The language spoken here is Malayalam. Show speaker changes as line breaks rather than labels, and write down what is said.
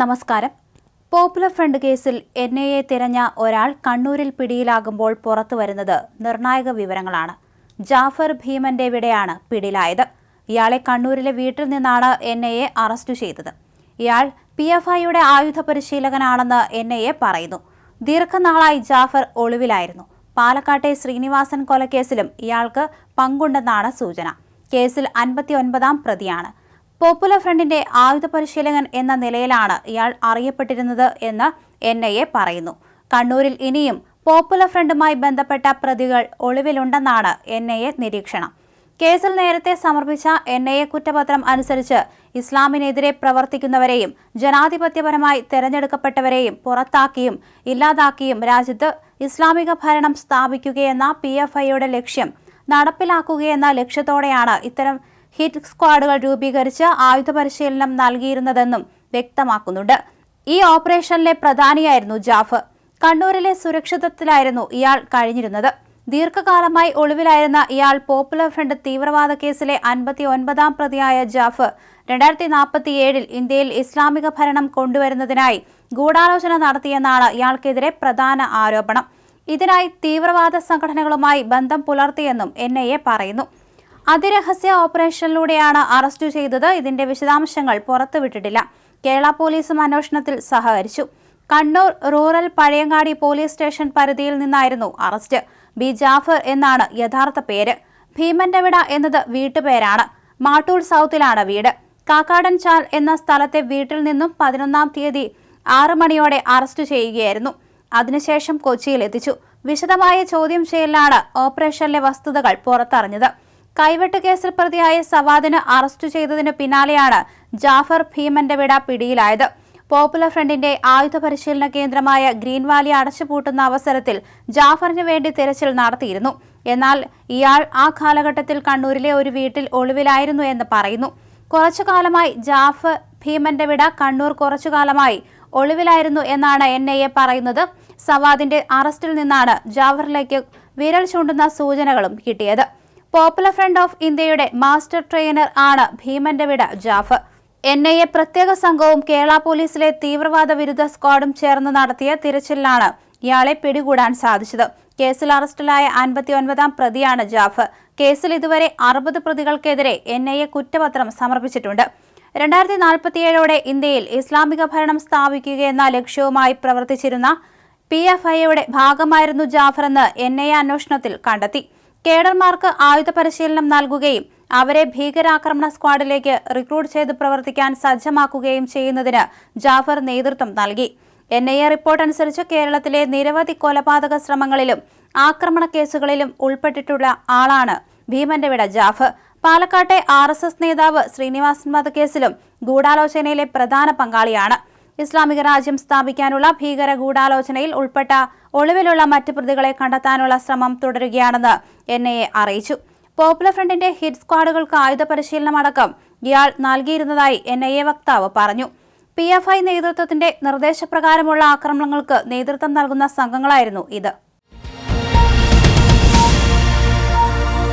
നമസ്കാരം. പോപ്പുലർ ഫ്രണ്ട് കേസിൽ എൻ ഐ എ തിരഞ്ഞ ഒരാൾ കണ്ണൂരിൽ പിടിയിലാകുമ്പോൾ പുറത്തു വരുന്നത് നിർണായക വിവരങ്ങളാണ്. ജാഫർ ഭീമന്റെ വിടെയാണ് പിടിയിലായത്. ഇയാളെ കണ്ണൂരിലെ വീട്ടിൽ നിന്നാണ് എൻ ഐ എ അറസ്റ്റ് ചെയ്തത്. ഇയാൾ പി എഫ് ഐയുടെ ആയുധ പരിശീലകനാണെന്ന് എൻ ഐ എ പറയുന്നു. ദീർഘനാളായി ജാഫർ ഒളിവിലായിരുന്നു. പാലക്കാട്ടെ ശ്രീനിവാസൻ കൊലക്കേസിലും ഇയാൾക്ക് പങ്കുണ്ടെന്നാണ് സൂചന. കേസിൽ അൻപത്തി ഒൻപതാം പ്രതിയാണ്. പോപ്പുലർ ഫ്രണ്ടിന്റെ ആയുധ പരിശീലകൻ എന്ന നിലയിലാണ് ഇയാൾ അറിയപ്പെട്ടിരുന്നത് എന്ന് എൻ ഐ എ പറയുന്നു. കണ്ണൂരിൽ ഇനിയും പോപ്പുലർ ഫ്രണ്ടുമായി ബന്ധപ്പെട്ട പ്രതികൾ ഒളിവിലുണ്ടെന്നാണ് എൻ ഐ എ നിരീക്ഷണം. കേസിൽ നേരത്തെ സമർപ്പിച്ച എൻ ഐ എ കുറ്റപത്രം അനുസരിച്ച് ഇസ്ലാമിനെതിരെ പ്രവർത്തിക്കുന്നവരെയും ജനാധിപത്യപരമായി തെരഞ്ഞെടുക്കപ്പെട്ടവരെയും പുറത്താക്കിയും ഇല്ലാതാക്കിയും രാജ്യത്ത് ഇസ്ലാമിക ഭരണം സ്ഥാപിക്കുകയെന്ന പി എഫ് ഐയുടെ ലക്ഷ്യം നടപ്പിലാക്കുകയെന്ന ലക്ഷ്യത്തോടെയാണ് ഇത്തരം ഹിറ്റ് സ്ക്വാഡുകൾ രൂപീകരിച്ച് ആയുധ പരിശീലനം നൽകിയിരുന്നതെന്നും വ്യക്തമാക്കുന്നുണ്ട്. ഈ ഓപ്പറേഷനിലെ പ്രധാനിയായിരുന്നു ജാഫർ കണ്ണൂരിലെ സുരക്ഷിതത്തിലായിരുന്നു ഇയാൾ കഴിഞ്ഞിരുന്നത്. ദീർഘകാലമായി ഒളിവിലായിരുന്ന ഇയാൾ പോപ്പുലർ ഫ്രണ്ട് തീവ്രവാദ കേസിലെ അൻപത്തി ഒൻപതാം പ്രതിയായ ജാഫർ രണ്ടായിരത്തി നാൽപ്പത്തിയേഴിൽ ഇന്ത്യയിൽ ഇസ്ലാമിക ഭരണം കൊണ്ടുവരുന്നതിനായി ഗൂഢാലോചന നടത്തിയെന്നാണ് ഇയാൾക്കെതിരെ പ്രധാന ആരോപണം. ഇതിനായി തീവ്രവാദ സംഘടനകളുമായി ബന്ധം പുലർത്തിയെന്നും എൻ പറയുന്നു. അതിരഹസ്യ ഓപ്പറേഷനിലൂടെയാണ് അറസ്റ്റ് ചെയ്തത്. ഇതിന്റെ വിശദാംശങ്ങൾ പുറത്തുവിട്ടിട്ടില്ല. കേരള പോലീസും അന്വേഷണത്തിൽ സഹകരിച്ചു. Kannur rural Pazhayangadi police station പരിധിയിൽ നിന്നായിരുന്നു അറസ്റ്റ്. ബി ജാഫർ എന്നാണ് യഥാർത്ഥ പേര്. ഭീമന്റെ വിട എന്നത് വീട്ടുപേരാണ്. മാട്ടൂൾ സൗത്തിലാണ് വീട്. കാക്കാടൻ ചാൽ എന്ന സ്ഥലത്തെ വീട്ടിൽ നിന്നും പതിനൊന്നാം തീയതി ആറ് മണിയോടെ അറസ്റ്റ് ചെയ്യുകയായിരുന്നു. അതിനുശേഷം കൊച്ചിയിൽ എത്തിച്ചു. വിശദമായ ചോദ്യം ചെയ്യലിലാണ് ഓപ്പറേഷനിലെ വസ്തുതകൾ പുറത്തറിഞ്ഞത്. കൈവെട്ട് കേസിൽ പ്രതിയായ സവാദിന് അറസ്റ്റ് ചെയ്തതിന് പിന്നാലെയാണ് ജാഫർ ഭീമന്റെ വിട പിടിയിലായത്. പോപ്പുലർ ഫ്രണ്ടിന്റെ ആയുധ പരിശീലന കേന്ദ്രമായ ഗ്രീൻ വാലി അടച്ചുപൂട്ടുന്ന അവസരത്തിൽ ജാഫറിന് വേണ്ടി തിരച്ചിൽ നടത്തിയിരുന്നു. എന്നാൽ ഇയാൾ ആ കാലഘട്ടത്തിൽ കണ്ണൂരിലെ ഒരു വീട്ടിൽ ഒളിവിലായിരുന്നു എന്ന് പറയുന്നു. കുറച്ചു കാലമായി ജാഫർ ഭീമന്റെ വിട കണ്ണൂർ കുറച്ചു കാലമായി ഒളിവിലായിരുന്നു എന്നാണ് എൻ ഐ എ പറയുന്നത്. സവാദിന്റെ അറസ്റ്റിൽ നിന്നാണ് ജാഫറിലേക്ക് വിരൽ ചൂണ്ടുന്ന സൂചനകളും കിട്ടിയത്. പോപ്പുലർ ഫ്രണ്ട് ഓഫ് ഇന്ത്യയുടെ മാസ്റ്റർ ട്രെയിനർ ആണ് ഭീമന്റെ വിട ജാഫർ. എൻ ഐ എ പ്രത്യേക സംഘവും കേരള പോലീസിലെ തീവ്രവാദ വിരുദ്ധ സ്ക്വാഡും ചേർന്ന് നടത്തിയ തിരച്ചിലിലാണ് ഇയാളെ പിടികൂടാൻ സാധിച്ചത്. കേസിൽ അറസ്റ്റിലായ അൻപത്തി ഒൻപതാം പ്രതിയാണ് ജാഫർ. കേസിൽ ഇതുവരെ അറുപത് പ്രതികൾക്കെതിരെ എൻ ഐ എ കുറ്റപത്രം സമർപ്പിച്ചിട്ടുണ്ട്. രണ്ടായിരത്തി നാൽപ്പത്തിയേഴോടെ ഇന്ത്യയിൽ ഇസ്ലാമിക ഭരണം സ്ഥാപിക്കുകയെന്ന ലക്ഷ്യവുമായി പ്രവർത്തിച്ചിരുന്ന പി എഫ് ഐയുടെ ഭാഗമായിരുന്നു ജാഫർ എന്ന് എൻ ഐ എ അന്വേഷണത്തിൽ കണ്ടെത്തി. കേഡർമാർക്ക് ആയുധ പരിശീലനം നൽകുകയും അവരെ ഭീകരാക്രമണ സ്ക്വാഡിലേക്ക് റിക്രൂട്ട് ചെയ്ത് പ്രവർത്തിക്കാൻ സജ്ജമാക്കുകയും ചെയ്യുന്നതിന് ജാഫർ നേതൃത്വം നൽകി. എൻ ഐ എ റിപ്പോർട്ട് അനുസരിച്ച് കേരളത്തിലെ നിരവധി കൊലപാതക ശ്രമങ്ങളിലും ആക്രമണ കേസുകളിലും ഉൾപ്പെട്ടിട്ടുള്ള ആളാണ് ഭീമന്റെ വിട ജാഫർ. പാലക്കാട്ടെ ആർ നേതാവ് ശ്രീനിവാസൻ വധക്കേസിലും ഗൂഢാലോചനയിലെ പ്രധാന പങ്കാളിയാണ്. ഇസ്ലാമിക രാജ്യം സ്ഥാപിക്കാനുള്ള ഭീകര ഗൂഢാലോചനയിൽ ഉൾപ്പെട്ട ഒളിവിലുള്ള മറ്റ് പ്രതികളെ കണ്ടെത്താനുള്ള ശ്രമം തുടരുകയാണെന്ന് എൻ അറിയിച്ചു. പോപ്പുലർ ഫ്രണ്ടിന്റെ ഹിറ്റ് സ്ക്വാഡുകൾക്ക് ആയുധ പരിശീലനമടക്കം ഇയാൾ നൽകിയിരുന്നതായി എൻ വക്താവ് പറഞ്ഞു. പി നേതൃത്വത്തിന്റെ നിർദ്ദേശപ്രകാരമുള്ള ആക്രമണങ്ങൾക്ക് നേതൃത്വം നൽകുന്ന സംഘങ്ങളായിരുന്നു ഇത്.